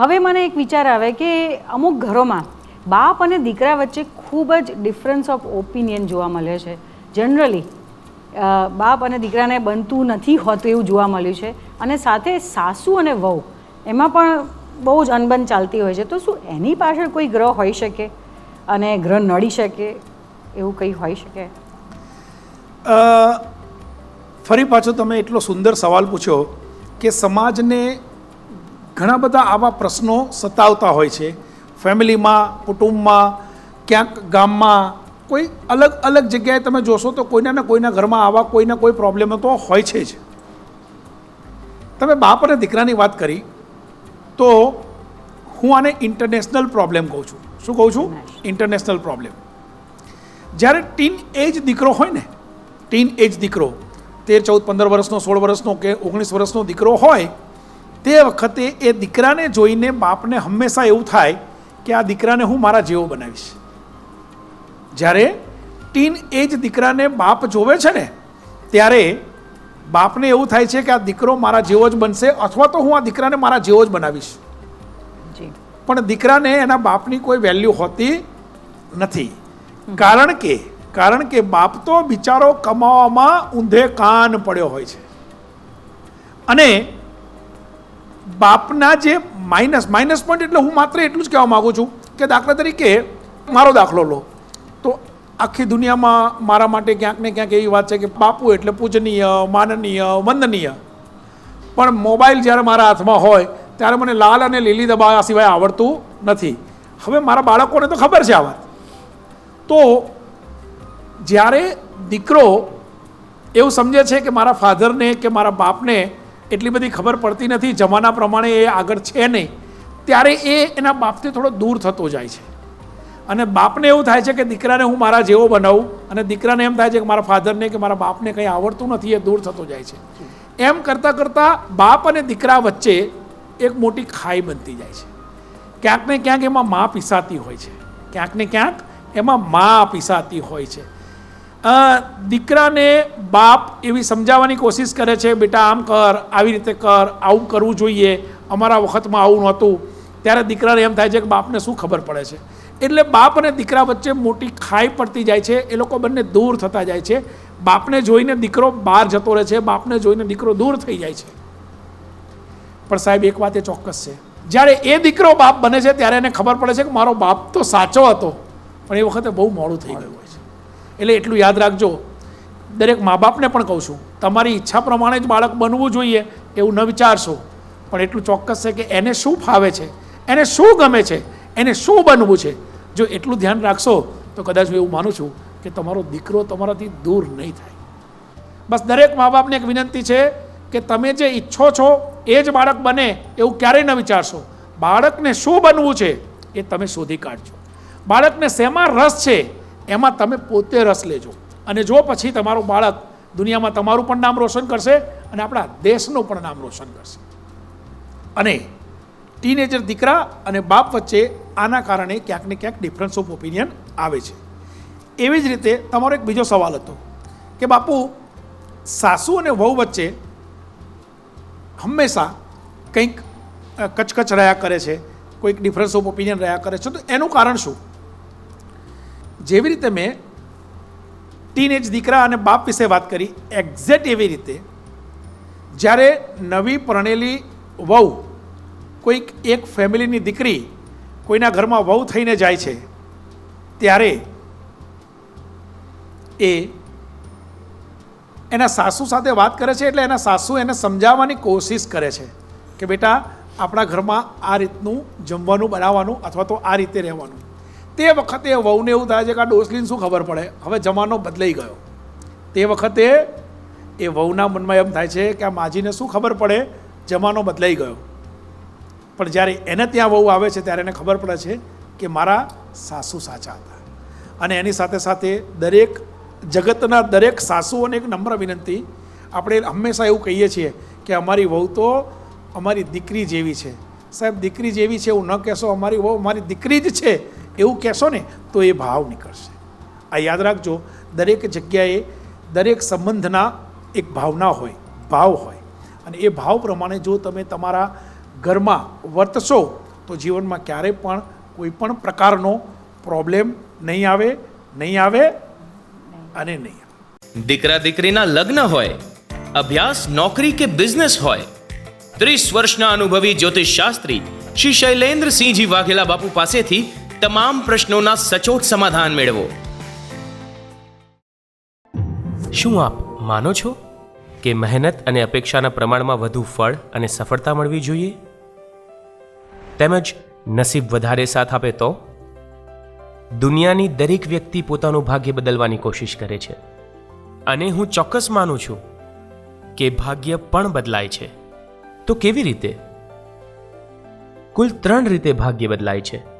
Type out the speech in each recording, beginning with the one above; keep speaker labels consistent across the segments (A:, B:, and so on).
A: હવે મને એક વિચાર આવે કે અમુક ઘરોમાં બાપ અને દીકરા વચ્ચે ખૂબ જ ડિફરન્સ ઓફ ઓપિનિયન જોવા મળે છે. જનરલી બાપ અને દીકરાને બનતું નથી હોતું એવું જોવા મળ્યું છે. અને સાથે સાસુ અને વહુ, એમાં પણ બહુ જ અનબન ચાલતી હોય છે. તો શું એની પાછળ કોઈ ગ્રહ હોઈ શકે? અને ગ્રહ નડી શકે? એવું કંઈ હોઈ શકે?
B: ફરી પાછો તમે એટલો સુંદર સવાલ પૂછ્યો કે સમાજને ઘણા બધા આવા પ્રશ્નો સતાવતા હોય છે. ફેમિલીમાં, કુટુંબમાં, ક્યાંક ગામમાં, કોઈ અલગ અલગ જગ્યાએ તમે જોશો તો કોઈના ને કોઈના ઘરમાં આવા કોઈના કોઈ પ્રોબ્લેમ તો હોય છે જ. તમે બાપ અને દીકરાની વાત કરી તો હું આને ઇન્ટરનેશનલ પ્રોબ્લેમ કહું છું. શું કહું છું? ઇન્ટરનેશનલ પ્રોબ્લેમ જ્યારે ટીન એજ દીકરો હોય ને ટીન એજ દીકરો, તેર, ચૌદ, પંદર વર્ષનો, સોળ વર્ષનો કે ઓગણીસ વર્ષનો દીકરો હોય તે વખતે એ દીકરાને જોઈને બાપને હંમેશા એવું થાય કે આ દીકરાને હું મારા જેવો બનાવીશ. જ્યારે ટીન એજ દીકરાને બાપ જોવે છે ને ત્યારે બાપને એવું થાય છે કે આ દીકરો મારા જેવો જ બનશે અથવા તો હું આ દીકરાને મારા જેવો જ બનાવીશ. પણ દીકરાને એના બાપની કોઈ વેલ્યુ હોતી નથી. કારણ કે કારણ કે બાપ તો બિચારો કમાવામાં ઊંધે કાન પડ્યો હોય છે. અને બાપના જે માઇનસ માઇનસ પોઈન્ટ એટલે હું માત્ર એટલું જ કહેવા માગું છું કે દાખલા તરીકે મારો દાખલો લો. તો આખી દુનિયામાં મારા માટે ક્યાંક ને ક્યાંક એવી વાત છે કે બાપુ એટલે પૂજનીય, માનનીય, વંદનીય. પણ મોબાઈલ જ્યારે મારા હાથમાં હોય, ત્યારે મને લાલ અને લીલી દબાવા સિવાય આવડતું નથી. હવે મારા બાળકોને તો ખબર છે આ વાત. તો જ્યારે દીકરો એવું સમજે છે કે મારા ફાધરને કે મારા બાપને એટલી બધી ખબર પડતી નથી, જમાના પ્રમાણે એ આગળ છે નહીં. ત્યારે એ એના બાપથી થોડો દૂર થતો જાય છે. અને બાપને એવું થાય છે કે દીકરાને હું મારા જેવો બનાવું અને દીકરાને એમ થાય છે કે મારા ફાધરને કે મારા બાપને કંઈ આવડતું નથી, એ દૂર થતો જાય છે. એમ કરતાં કરતાં બાપ અને દીકરા વચ્ચે એક મોટી ખાઈ બનતી જાય છે. ક્યાંક ને ક્યાંક એમાં મા પીસાતી હોય છે. ક્યાંક ને ક્યાંક એમાં મા પીસાતી હોય છે. દીકરાને બાપ એવી સમજાવવાની કોશિશ કરે છે, બેટા, આમ કર, આવી રીતે કર, આવું કરવું જોઈએ. અમારા વખતમાં આવું નહોતું. ત્યારે દીકરાને એમ થાય છે કે બાપને શું ખબર પડે છે? એટલે બાપ અને દીકરા વચ્ચે મોટી ખાઈ પડતી જાય છે, એ લોકો બંને દૂર થતા જાય છે. બાપને જોઈને દીકરો બહાર જતો રહે છે, બાપને જોઈને દીકરો દૂર થઈ જાય છે. પણ સાહેબ, એક વાત એ ચોક્કસ છે. જ્યારે એ દીકરો બાપ બને છે, ત્યારે એને ખબર પડે છે કે મારો બાપ તો સાચો હતો. પણ એ વખતે બહુ મોડું થઈ ગયું હોય છે. એટલે એટલું યાદ રાખજો. દરેક મા બાપને પણ કહું છું, તમારી ઈચ્છા પ્રમાણે જ બાળક બનવું જોઈએ એવું ન વિચારશો. પણ એટલું ચોક્કસ છે કે એને શું ફાવે છે, એને શું ગમે છે, એને શું બનવું છે. જો એટલું ધ્યાન રાખશો, તો કદાચ હું એવું માનું છું કે તમારો દીકરો તમારાથી દૂર નહીં થાય. બસ દરેક મા બાપને એક વિનંતી છે કે તમે જે ઈચ્છો છો એ જ બાળક બને એવું ક્યારેય ન વિચારશો. બાળકને શું બનવું છે એ તમે શોધી કાઢજો. બાળકને શેમાં રસ છે એમાં તમે પોતે રસ લેજો. અને જો પછી તમારું બાળક દુનિયામાં તમારું પણ નામ રોશન કરશે અને આપણા દેશનું પણ નામ રોશન કરશે. અને ટીનેજર દીકરા અને બાપ વચ્ચે આના કારણે ક્યાંક ને ક્યાંક ડિફરન્સ ઓફ ઓપિનિયન આવે છે. એવી જ રીતે તમારો એક બીજો સવાલ હતો કે બાપુ, સાસુ અને વહુ વચ્ચે હંમેશા કંઈક કચકચ રહ્યા કરે છે, કોઈક ડિફરન્સ ઓફ ઓપિનિયન રહ્યા કરે છે. તો એનું કારણ શું? જેવી રીતે મેં ટીનેજ દીકરા અને બાપ વિશે વાત કરી એક્ઝેક્ટ એવી રીતે, જ્યારે નવી પરણેલી વહુ કોઈક એક ફેમિલીની દીકરી કોઈના ઘરમાં વહુ થઈને જાય છે, ત્યારે એ એના સાસુ સાથે વાત કરે છે એટલે એના સાસુ એને સમજાવવાની કોશિશ કરે છે કે બેટા, આપણા ઘરમાં આ રીતનું જમવાનું, બનાવવાનું અથવા તો આ રીતે રહેવાનું. તે વખતે વહુને એવું થાય છે કે આ ડોસલીને શું ખબર પડે? હવે જમાનો બદલાઈ ગયો. તે વખતે એ વહુના મનમાં એમ થાય છે કે આ માજીને શું ખબર પડે? જમાનો બદલાઈ ગયો. પણ જ્યારે એને ત્યાં વહુ આવે છે ત્યારે એને ખબર પડે છે કે મારા સાસુ સાચા હતા. અને એની સાથે સાથે દરેક જગતના દરેક સાસુઓને એક નમ્ર વિનંતી. આપણે હંમેશા એવું કહીએ છીએ કે અમારી વહુ તો અમારી દીકરી જેવી છે. સાહેબ, દીકરી જેવી છે એવું ન કહેશો. અમારી વહુ અમારી દીકરી જ છે. એવું કહેશો ને, તો એ ભાવ નીકળશે. આ યાદ રાખજો, દરેક જગ્યાએ દરેક સંબંધના એક ભાવના હોય, ભાવ હોય. અને એ ભાવ પ્રમાણે જો તમે તમારા ઘરમાં વર્તશો, તો જીવનમાં ક્યારેય પણ કોઈ પણ પ્રકારનો પ્રોબ્લેમ નહીં આવે નહીં આવે અને નહીં
C: દીકરા દીકરીના લગ્ન હોય, અભ્યાસ, નોકરી કે બિઝનેસ હોય, ત્રીસ વર્ષના અનુભવી જ્યોતિષ શાસ્ત્રી શ્રી શૈલેન્દ્રસિંહજી વાઘેલા બાપુ પાસેથી તમામ પ્રશ્નોના સચોટ સમાધાન મેળવો. શું આપ માનો છો કે મહેનત અને અપેક્ષાના પ્રમાણમાં વધુ ફળ અને સફળતા મળવી જોઈએ? તેમજ નસીબ વધારે સાથ આપે તો? દુનિયાની દરેક વ્યક્તિ પોતાનું ભાગ્ય બદલવાની કોશિશ કરે છે. અને હું ચોક્કસ માનું છું કે ભાગ્ય પણ બદલાય છે. તો કેવી રીતે? કુલ ત્રણ રીતે ભાગ્ય બદલાય છે.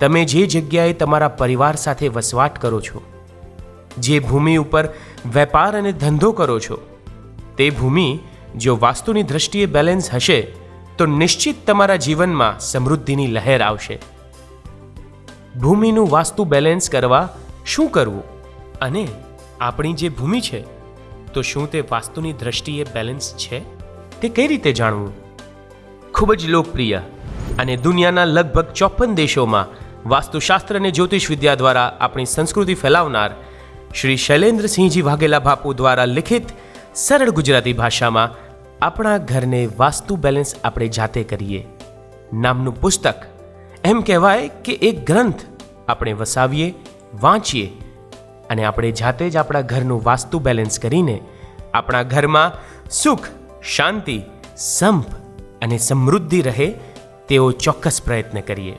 C: તમે જે જગ્યાએ તમારા પરિવાર સાથે વસવાટ કરો છો, જે ભૂમિ ઉપર વેપાર અને ધંધો કરો છો, તે ભૂમિ જો વાસ્તુની દ્રષ્ટિએ બેલેન્સ હશે, તો નિશ્ચિત તમારા જીવનમાં સમૃદ્ધિની લહેર આવશે. ભૂમિનું વાસ્તુ બેલેન્સ કરવા શું કરવું અને આપણી જે ભૂમિ છે, તો શું તે વાસ્તુની દ્રષ્ટિએ બેલેન્સ છે, તે કઈ રીતે જાણવું? ખૂબ જ લોકપ્રિય અને દુનિયાના લગભગ ચોપન દેશોમાં વાસ્તુશાસ્ત્ર અને જ્યોતિષ વિદ્યા દ્વારા આપણી સંસ્કૃતિ ફેલાવનાર શ્રી શૈલેન્દ્રસિંહજી વાઘેલા બાપુ દ્વારા લિખિત સરળ ગુજરાતી ભાષામાં આપણા ઘરને વાસ્તુ બેલેન્સ આપણે જાતે કરીએ. નામનું પુસ્તક એમ કહેવાય કે એક ગ્રંથ આપણે વસાવીએ, વાંચીએ અને આપણે જાતે જ આપણા ઘરનું વાસ્તુ બેલેન્સ કરીને આપણા ઘરમાં સુખ, શાંતિ, સંપ અને સમૃદ્ધિ રહે તેવો ચોક્કસ પ્રયત્ન કરીએ.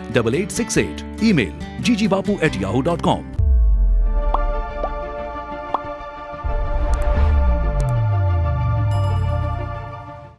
D: double eight six eight. Email ggbapu at yahoo.com.